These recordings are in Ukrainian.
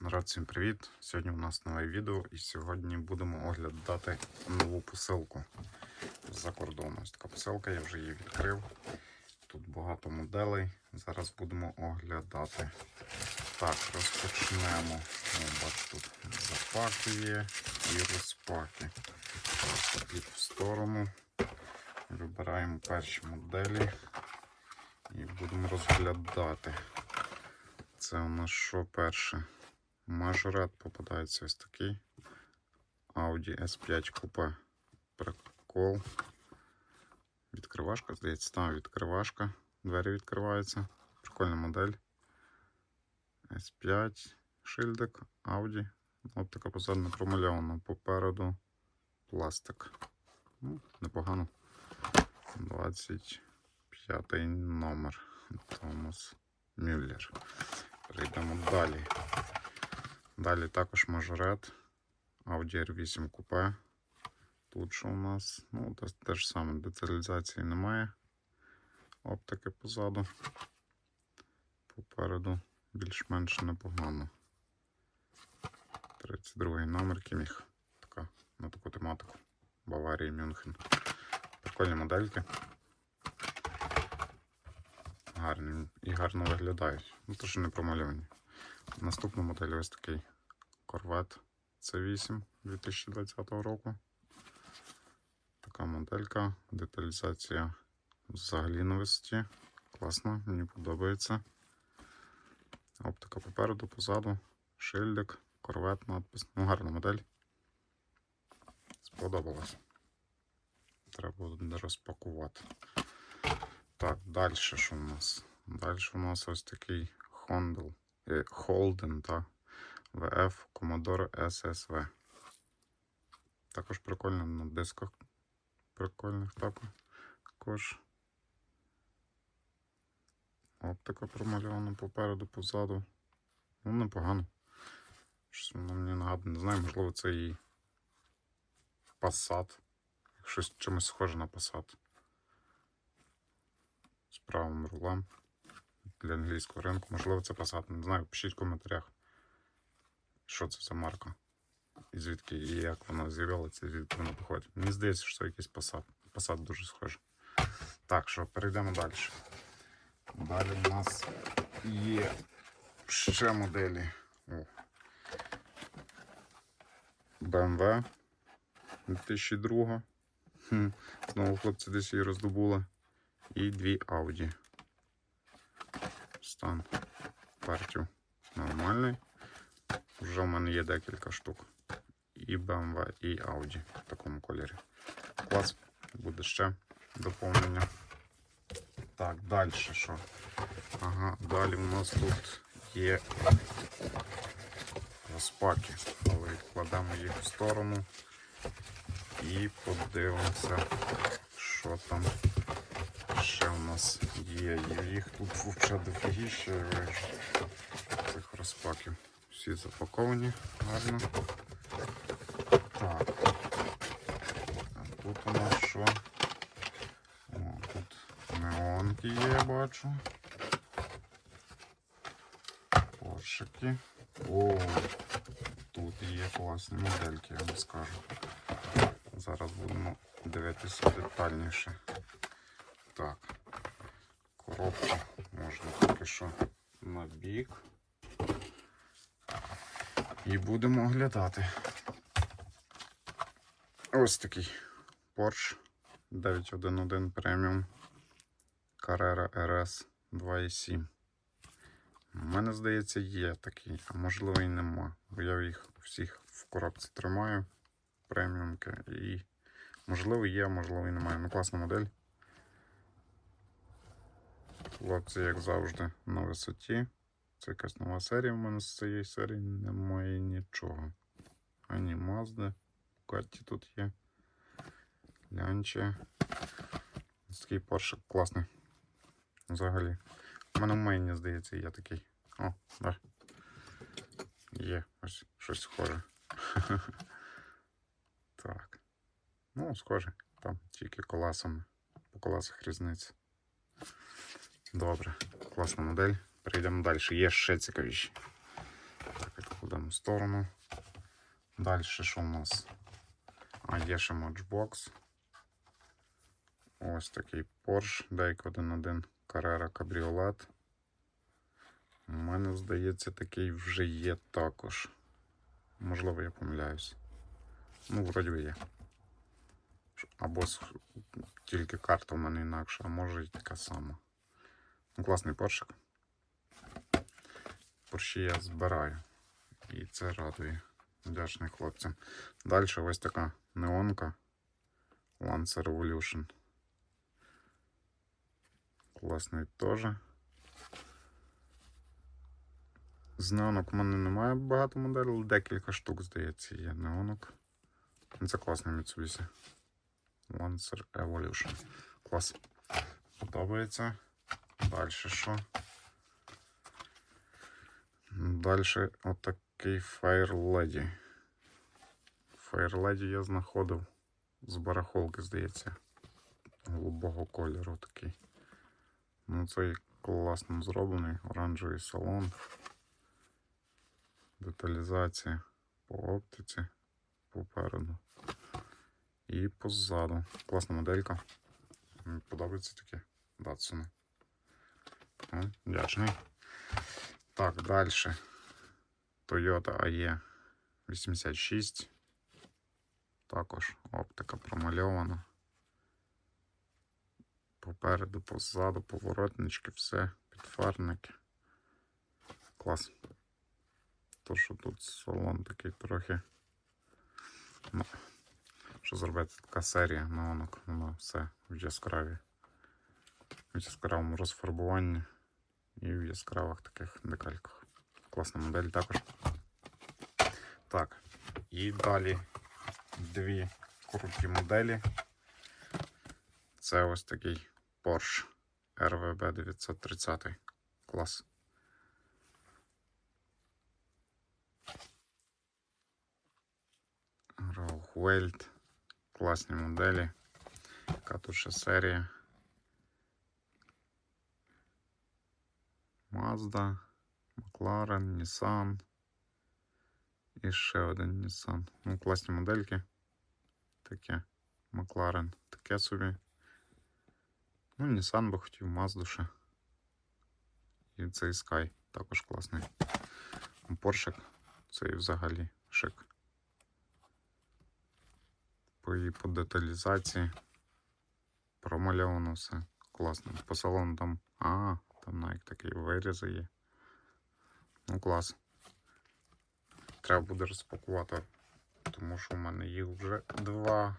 Народ, всім привіт! Сьогодні у нас нове відео і сьогодні будемо оглядати нову посилку з-за кордону. Ось така посилка, я вже її відкрив. Тут багато моделей. Зараз будемо оглядати. Так, розпочнемо. Бачу, тут запаки є і розпаки. Під в сторону. Вибираємо перші моделі і будемо розглядати. Це у нас що перше? Мажорет попадається ось такий. Audi S5 Coupe. Прикол. Відкривашка, здається, там відкривашка. Двері відкриваються. Прикольна модель. S5, шильдик, Audi. Оптика позаду не промальована. Попереду пластик. Ну, непогано. 25 номер. Томас Мюллер. Перейдемо далі. Далі також мажорет. Audi R8 Coupe. Тут що у нас? Ну, те, ж саме, деталізації немає. Оптики позаду. Попереду більш-менш непогано. 32 номер Кіміх. Така, на таку тематику. Баварії Мюнхен. Прикольні модельки. Гарні і гарно виглядають. Ну, то що не промальовані. Наступна модель ось такий Corvette C8 2020 року. Така моделька, деталізація взагалі на висоті. Класно, мені подобається. Оптика попереду, позаду, шильдик, Corvette надпис. Ну, гарна модель. Сподобалось. Треба буде розпакувати. Так, далі що у нас? Далі у нас ось такий Хондел. Е, Holden, так. VF Commodore SSV. Також прикольно на дисках. Прикольних також. Оптика промальована попереду, позаду. Ну, непогано. Щось воно мені нагадує, не знаю, можливо, це і Passat. Щось чимось схоже на Passat. З правим рулем для англійського ринку. Можливо, це Passat. Не знаю, пишіть в коментарях, що це за марка. І звідки і як вона з'явилася, і звідки вона походить. Мені здається, що це якийсь Passat. Passat дуже схожий. Так, що перейдемо далі. Далі у нас є ще моделі. О. BMW 2002. Хм. Знову хлопці десь її роздобули. І дві Audi. Стан партію нормальний. Вже в мене є декілька штук. І BMW, і Audi в такому кольорі. Клас, буде ще доповнення. Так, далі що? Ага, далі у нас тут є розпаки. Але відкладемо їх в сторону і подивимося, що там ще у нас є. Їх тут взагалі дофігіще цих розпаків. Всі запаковані гарно. Так. А тут у нас що? О, тут неонки є, я бачу. Поршики. О, тут є класні модельки, я вам скажу. Зараз будемо дивитися детальніше. Коробку можна поки що на бік. І будемо оглядати. Ось такий Porsche 911 Premium Carrera RS 2.7. У мене, здається, є такий, а можливо і нема. Бо я їх всіх в коробці тримаю. Преміумки. І можливо є, можливо і немає. Ну, класна модель. Хлопці, як завжди, на висоті. Це якась нова серія. У мене з цієї серії немає нічого. Ані Мазди. Катті тут є. Лянче. Такий поршик класний. Взагалі. У мене в мейні, здається, є такий. О, да. Є ось щось схоже. Так. Ну, схоже. Там тільки колесами. По колесах різниця. Добре, класна модель. Перейдемо далі. Є ще цікавіші. Так, ставимо в сторону. Далі що у нас? А є ще Matchbox. Ось такий Porsche Дейк 1.1 Carrera Cabriolet. У мене, здається, такий вже є також. Можливо, я помиляюсь. Ну, вроді би є. Або тільки карта в мене інакша, а може і така сама. Класний поршик. Порші я збираю. І це радує. Вдячний хлопцям. Далі ось така неонка. Lancer Revolution. Класний теж. З неонок у мене немає багато моделей, декілька штук, здається, є неонок. Це класний Mitsubishi. Lancer Evolution. Клас. Подобається. Далі що? Далі отакий Fire Lady. Fire Lady я знаходив з барахолки, здається. Голубого кольору такий. Ну, цей класно зроблений. Оранжевий салон. Деталізація по оптиці попереду. І позаду. Класна моделька. Мені подобається таке Datsun. Вдячний. Так, далі. Toyota AE 86. Також оптика промальована. Попереду, позаду, поворотнички, все, підфарники. Клас. То, що тут салон такий трохи. Ну, що зробити така серія новинок, воно все в яскраві. В яскравому розфарбуванні і в яскравих таких декальках. Класна модель також. Так, і далі дві круті моделі. Це ось такий Porsche RVB 930. Клас. Rauchwelt. Класні моделі. Яка тут ще серія? Mazda, McLaren, Nissan. І ще один Nissan. Ну, класні модельки. Таке. McLaren. Таке собі. Ну, Nissan би хотів, Mazda ще. І цей Sky також класний. Поршик. Цей взагалі шик. По, і по деталізації. Промальовано все. Класно. По салону там. А, там навіть такі вирізи є. Ну, клас. Треба буде розпакувати, тому що в мене їх вже два.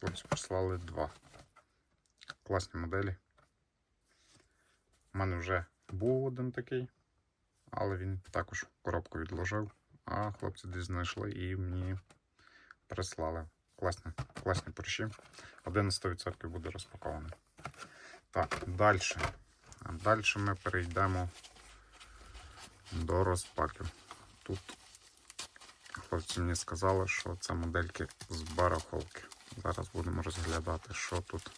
Хлопці прислали два. Класні моделі. У мене вже був один такий, але він також коробку відложив. А хлопці десь знайшли і мені прислали. Класні, класні порші. Один на 100% буде розпакований. Так, далі. Далі ми перейдемо до розпаків. Тут хлопці мені сказали, що це модельки з барахолки. Зараз будемо розглядати, що тут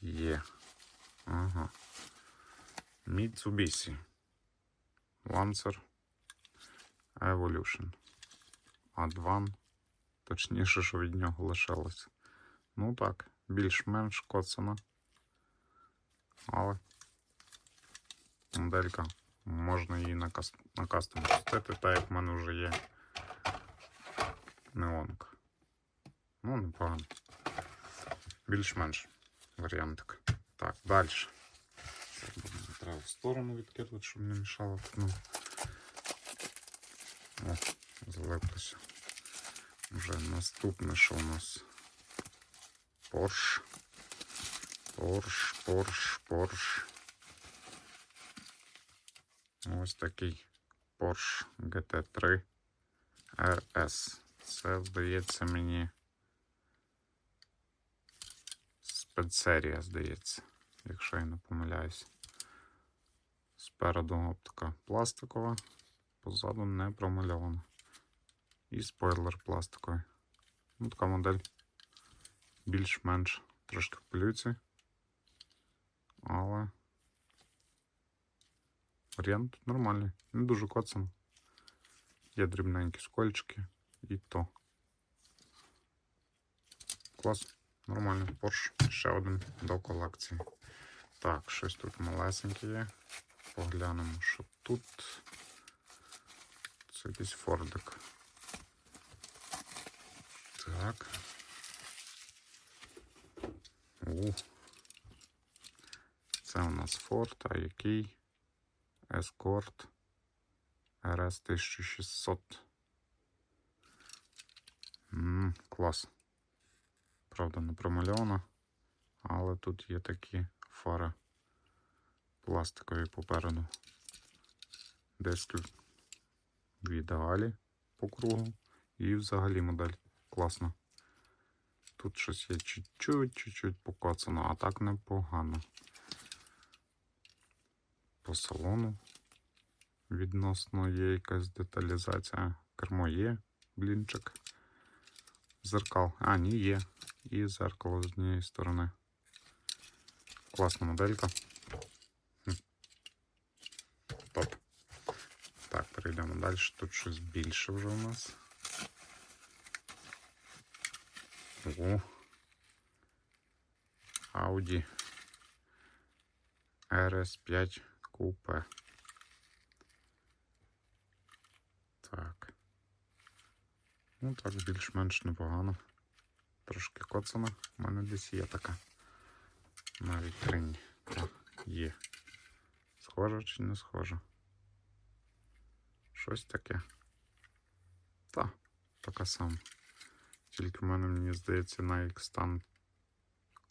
є. Ага. Mitsubishi Lancer Evolution. Advan. Точніше, що від нього лишилось. Ну так, більш-менш коцана. Але моделька можна її на, кас... на кастом пустити, так як в мене вже є неонка. Ну, непогано. Більш-менш варіантик. Так, далі. Треба в сторону відкидати, щоб не мішало. Ну. О, залиплося. Вже наступне, що у нас? Porsche. Porsche, Porsche, Porsche. Ось такий Porsche GT3 RS. Це, здається, мені спецсерія, здається, якщо я не помиляюсь. Спереду оптика пластикова, позаду не промальована. І спойлер пластиковий. Ну, така модель більш-менш трошки в плюці. Але варіант нормальний. Не дуже коцан. Є дрібненькі скольчики і то. Клас, нормально. Порш. Ще один до колекції. Так, щось тут малесеньке є. Поглянемо, що тут. Це якийсь фордик. Так. У. Це у нас Форд, а який? Escort RS 1600. М, клас. Правда, не промальована, але тут є такі фари пластикові попереду. Диски в ідеалі по кругу. І взагалі модель класна. Тут щось є чуть-чуть, чуть-чуть покоцано, а так непогано. По салону відносно є якась деталізація. Кермо є, блінчик. Зеркал. А, ні, є. І зеркало з однієї сторони. Класна моделька. Топ. Так, перейдемо далі. Тут щось більше вже у нас. О. Audi RS5 Coupe. Так. Ну так, більш-менш непогано. Трошки коцана. У мене десь є така. На вітрині. Так, є. Схоже чи не схоже? Щось таке. Та, така сама. Тільки в мене, мені здається, на X-стан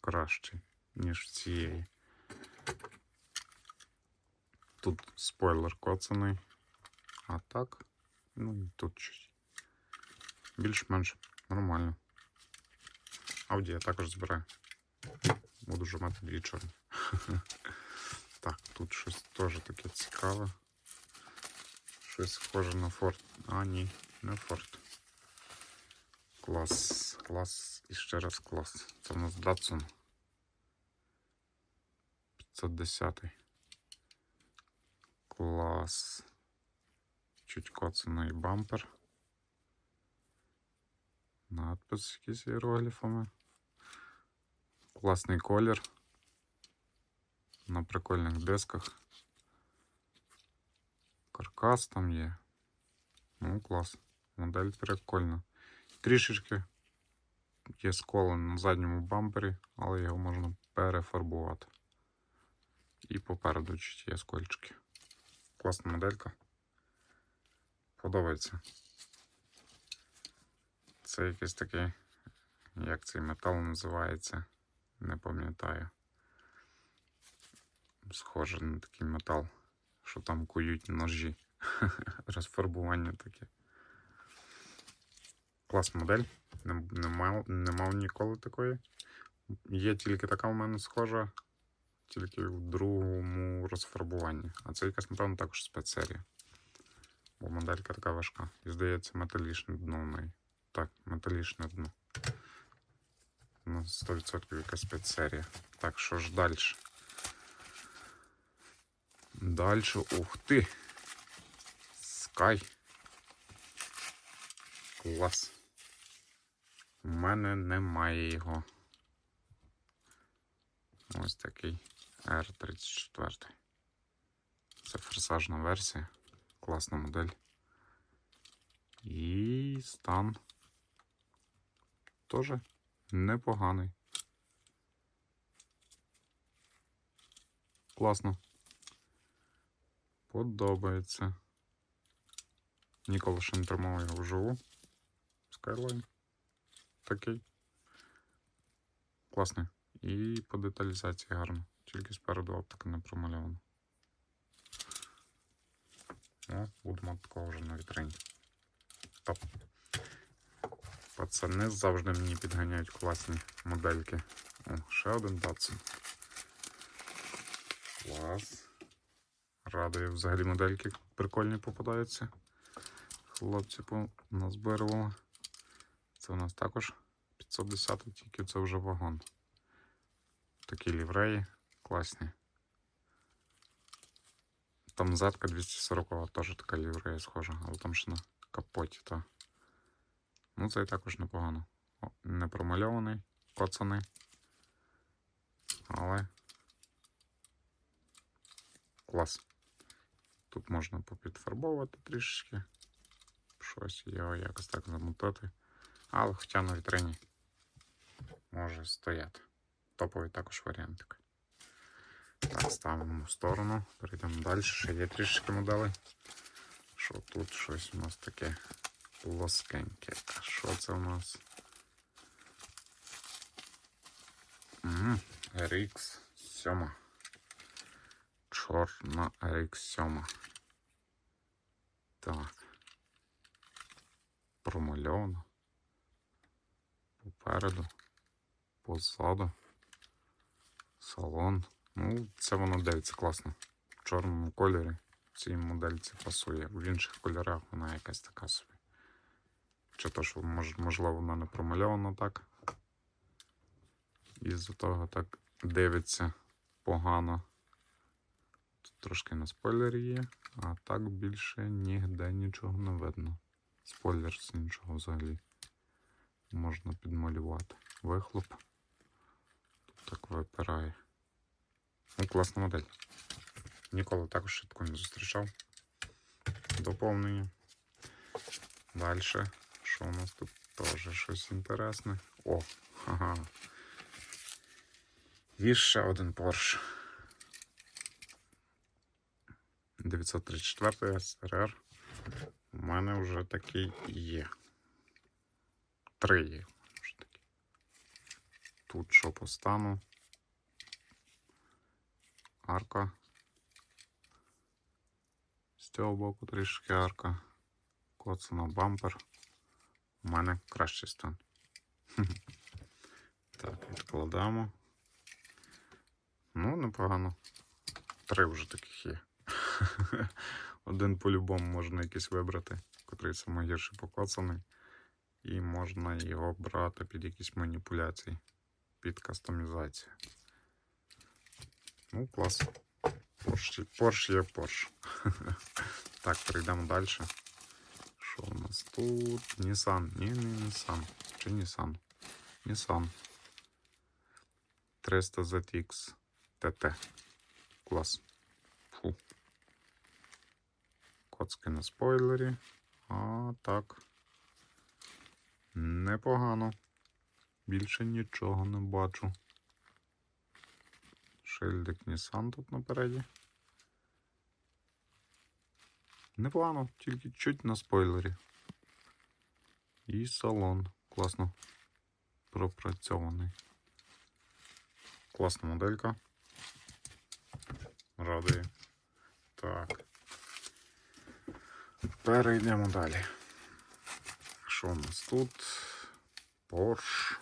кращий, ніж в цієї. Тут спойлер коцаний. А так, ну і тут щось. Більш-менш нормально. Ауді я також збираю. Буду вже мати дві чорні. Так, тут щось теж таке цікаве. Щось схоже на форт. А, ні, не форт. Клас, клас і ще раз клас. Це у нас Datsun 510. Клас. Чуть коцаний бампер. Надпис якийсь іерогліфами. Класний колір. На прикольних дисках. Каркас там є. Ну, клас. Модель прикольна. Трішечки є сколи на задньому бампері, але його можна перефарбувати. І попереду чуть є скольчики. Класна моделька. Подобається. Це якийсь такий, як цей метал називається, не пам'ятаю. Схоже на такий метал, що там кують ножі. Розфарбування таке. Класна модель. Не, не, мав, не мав ніколи такої. Є тільки така в мене схожа, тільки в другому розфарбуванні. А це якась, напевно, також спецсерія. Бо моделька така важка. І здається, металічне дно в неї. Так, металічне дно. Ну, 100% якась спецсерія. Так, що ж далі? Далі, ух ти! Скай. Клас. У мене немає його. Ось такий R34. Це форсажна версія. Класна модель. І стан теж непоганий. Класно. Подобається. Ніколи ще не тримав його вживу. Skyline. Такий. Класний. І по деталізації гарно. Тільки спереду оптика не промальована. О, будемо такого вже на вітрині. Топ. Пацани завжди мені підганяють класні модельки. О, ще один Datsun. Клас. Радує взагалі модельки прикольні попадаються. Хлопці назбирували. Це у нас також 510, тільки це вже вагон. Такі лівреї класні. Там задка 240 теж така ліврея схожа, але там ще на капоті, та. Ну, цей також непогано. О, не промальований, коцаний. Але. Клас. Тут можна попідфарбовувати трішечки. Щось його якось так замотати. Але хоча на вітрині може стояти. Топовий також варіантик. Так, ставимо в сторону. Перейдемо далі. Ще є трішки моделей. Що тут щось у нас таке плоскеньке. Що це у нас? RX 7. Чорна RX 7. Так. Промальовано. Попереду. Позаду. Салон. Ну, це воно дивиться класно. В чорному кольорі цій модельці пасує. В інших кольорах вона якась така собі. Чи то, що мож, можливо вона не промальована так. І з-за того так дивиться погано. Тут трошки на спойлері є, а так більше ніде нічого не видно. Спойлер з іншого взагалі можна підмалювати. Вихлоп. Тут так випирає. Ну, класна модель. Ніколи також ще не зустрічав. Доповнення. Далі. Що у нас тут теж щось інтересне? О, ага. Є ще один Porsche. 934 СРР. У мене вже такий є. Три є. Тут що по стану? Арка. З цього боку трішки арка. Коцана бампер. У мене кращий стан. Так, відкладаємо. Ну, непогано. Три вже таких є. Один по-любому можна якийсь вибрати, котрий найгірший покоцаний. І можна його брати під якісь маніпуляції, під кастомізацію. Ну, клас. Порш, Порш є Порш. так, перейдемо далі. Що у нас тут? Nissan. Ні, не Nissan. Чи Nissan? Nissan. 300 ZX TT. Клас. Фу. Коцки на спойлері. А так. Непогано. Більше нічого не бачу. Шильдик Nissan тут напереді. Непогано, тільки чуть на спойлері. І салон. Класно пропрацьований. Класна моделька. Радує. Так. Перейдемо далі. Що у нас тут? Porsche.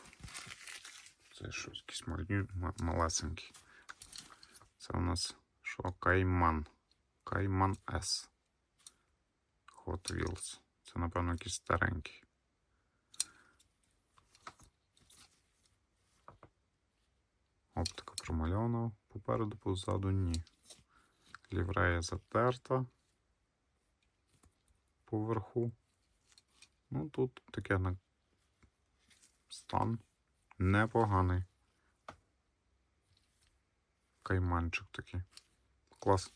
Це щось якийсь малесенький. Це у нас що? Кайман. Кайман S. Hot Wheels. Це, напевно, якийсь старенький. Оптика промальована попереду, позаду ні. Ліврея затерта поверху. Ну, тут таке на стан непоганий. Кайманчик такий. Клас.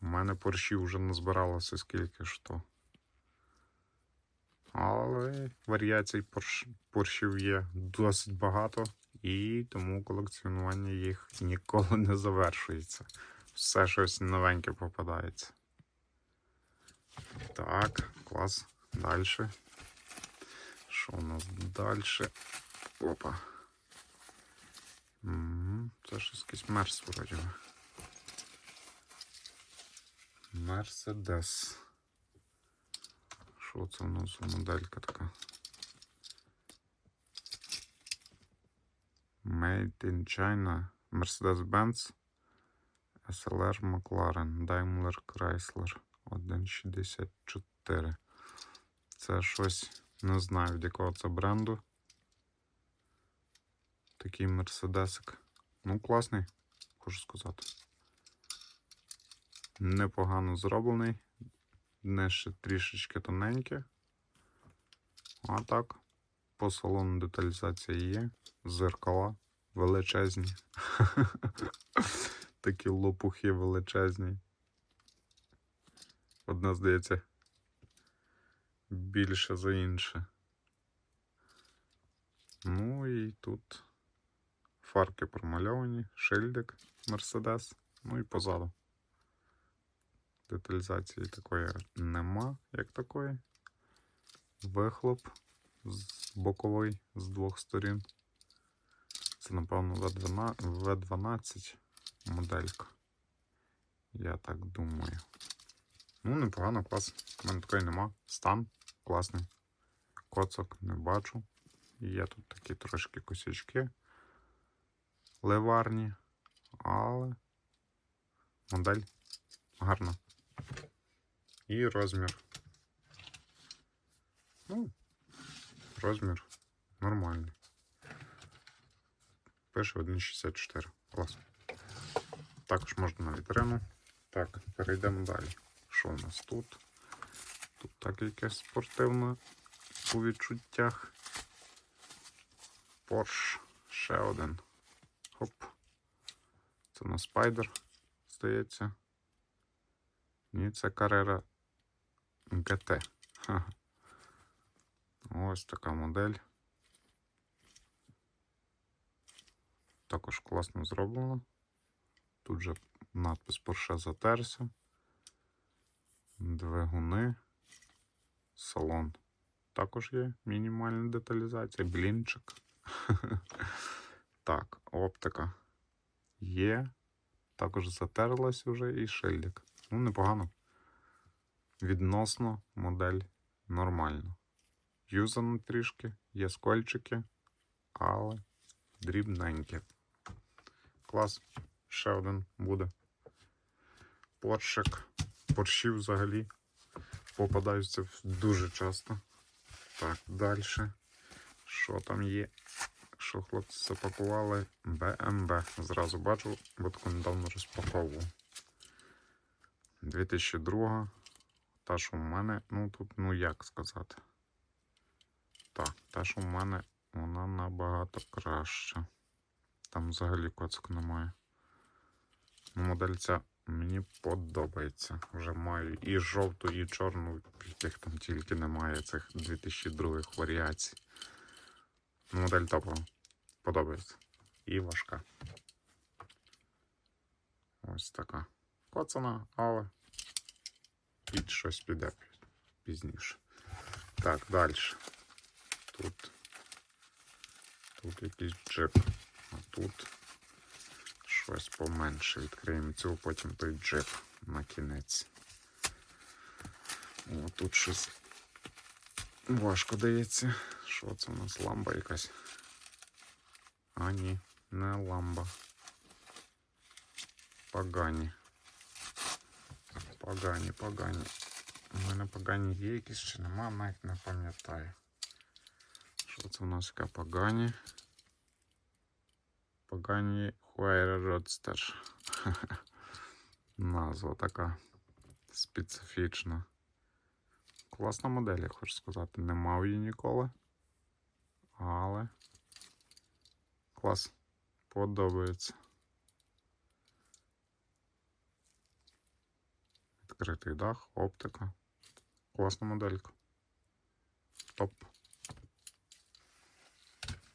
У мене поршів вже назбиралося скільки що. Але варіацій порш... поршів є досить багато, і тому колекціонування їх ніколи не завершується. Все щось новеньке попадається. Так, клас. Далі. Що у нас далі? Опа. Це щось якийсь мерс вроді. Мерседес. Що це у нас моделька така? Made in China. Mercedes-Benz. SLR McLaren. Daimler Chrysler. 1.64. Це щось не знаю від якого це бренду. Такий мерседесик. Ну, класний, хочу сказати. Непогано зроблений. нижче трішечки тоненьке. А так, по салону деталізація є. Зеркала величезні. Такі лопухи величезні. Одна, здається, більше за інше. Ну і тут фарки промальовані, шильдик Мерседес, ну і позаду. Деталізації такої нема, як такої. Вихлоп боковий з двох сторін. Це, напевно, V12, V12 моделька. Я так думаю. Ну, непогано, клас. У мене такої нема. Стан класний. Коцок не бачу. Є тут такі трошки косячки ливарні, але модель гарна. І розмір. Ну, розмір нормальний. Пише 1,64. Клас. Також можна на вітрину. Так, перейдемо далі. Що у нас тут? Тут так якесь спортивне у відчуттях. Porsche ще один. Хоп. Це у нас спайдер, здається. Ні, це Carrera GT. Ха. Ось така модель. Також класно зроблено. Тут же надпис Porsche затерся. Двигуни. Салон. Також є мінімальна деталізація. Блінчик. Так, оптика є. Також затерлась вже і шильдик. Ну, непогано. Відносно модель нормальна. Юзано трішки, є скольчики, але дрібненькі. Клас. Ще один буде. Поршик. Поршів взагалі попадаються дуже часто. Так, далі. Що там є? Що хлопці запакували BMW. Зразу бачу, бо таку недавно розпаковував. 2002. Та, що в мене, ну тут, ну як сказати. Так, та, що в мене, вона набагато краща. Там взагалі коцку немає. Ну, модель ця мені подобається. Вже маю і жовту, і чорну, яких там тільки немає цих 2002 варіацій. Модель топова. Подобається. І важка. Ось така. Коцана, але під щось піде пізніше. Так, далі. Тут. Тут якийсь джип. А тут щось поменше. Відкриємо цю, потім той джип на кінець. О, тут щось важко дається. Що це у нас? Ламба якась. А, ні, не ламба. Погані. Погані, погані. У мене погані є якісь чи нема, навіть не пам'ятаю. Що це у нас яка погані? Погані Хуайра Родстер. Назва така специфічна. Класна модель, я хочу сказати. Не мав її ніколи. Але клас. Подобається. Відкритий дах, оптика. Класна моделька. Топ.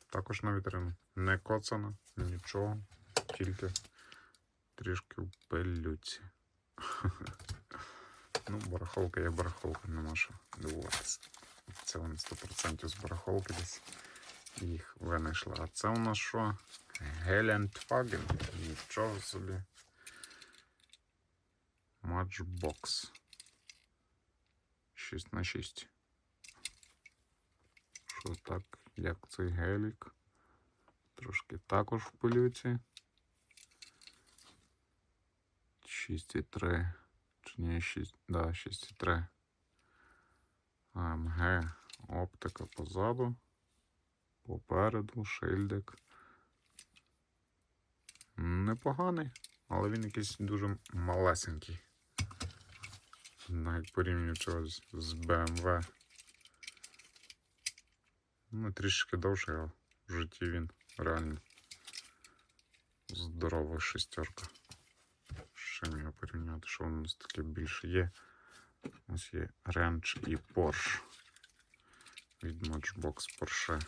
Також на вітрину. Не коцана, нічого. Тільки трішки в пилюці. Ну, барахолка є барахолка, нема що дивуватися. Це вони 100% з барахолки десь їх винайшли. А це у нас що? Гелендфаген. Нічого собі. Матчбокс. 6 на 6. Що так, як цей гелік? Трошки також в пилюці. 6,3. Чи ні, 6, да, 6,3. АМГ. Оптика позаду. Попереду, шильдик. Непоганий, але він якийсь дуже малесенький. навіть порівнюючи з BMW. Ну, трішки довше, а в житті він реально здорова шестерка. Чим його порівняти, що у нас таке більше є. Ось є Range і Porsche. Від Matchbox Porsche.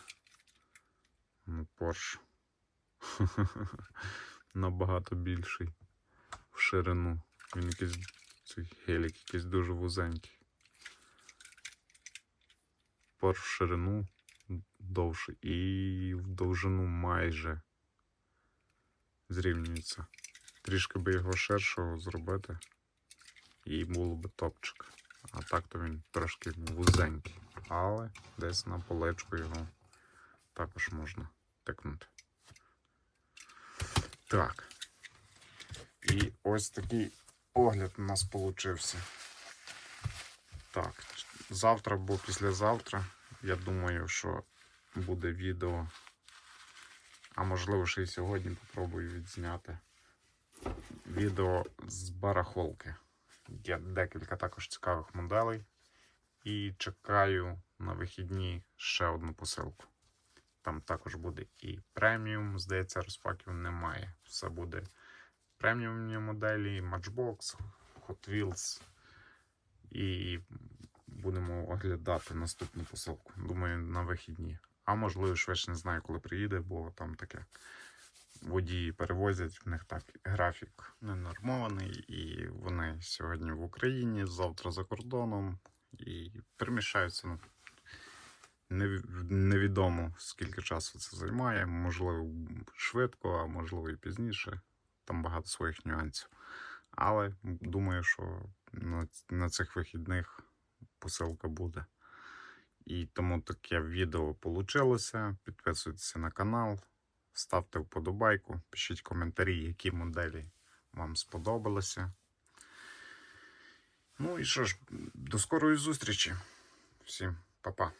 Ну, Porsche. Набагато більший в ширину. Він якийсь цей гелік якийсь дуже вузенький. Porsche в ширину довший і в довжину майже зрівнюється. Трішки би його ширшого зробити і було би топчик. А так то він трошки вузенький. Але десь на полечку його також можна тикнути. Так. І ось такий огляд у нас получився. Так, завтра або післязавтра, я думаю, що буде відео. А можливо, ще й сьогодні попробую відзняти відео з барахолки. Є декілька також цікавих моделей. І чекаю на вихідні ще одну посилку. Там також буде і преміум, здається, розпаків немає. Все буде преміумні моделі, Matchbox, Hot Wheels. І будемо оглядати наступну посилку. Думаю, на вихідні. А можливо, швидше не знаю, коли приїде, бо там таке. Водії перевозять, в них так графік ненормований, і вони сьогодні в Україні, завтра за кордоном і переміщаються. Неві- невідомо скільки часу це займає. Можливо, швидко, а можливо і пізніше. Там багато своїх нюансів. Але думаю, що на, на цих вихідних посилка буде. І тому таке відео вийшло. Підписуйтесь на канал, ставте вподобайку, пишіть коментарі, які моделі вам сподобалися. Ну і що ж, до скорої зустрічі. Всім па-па.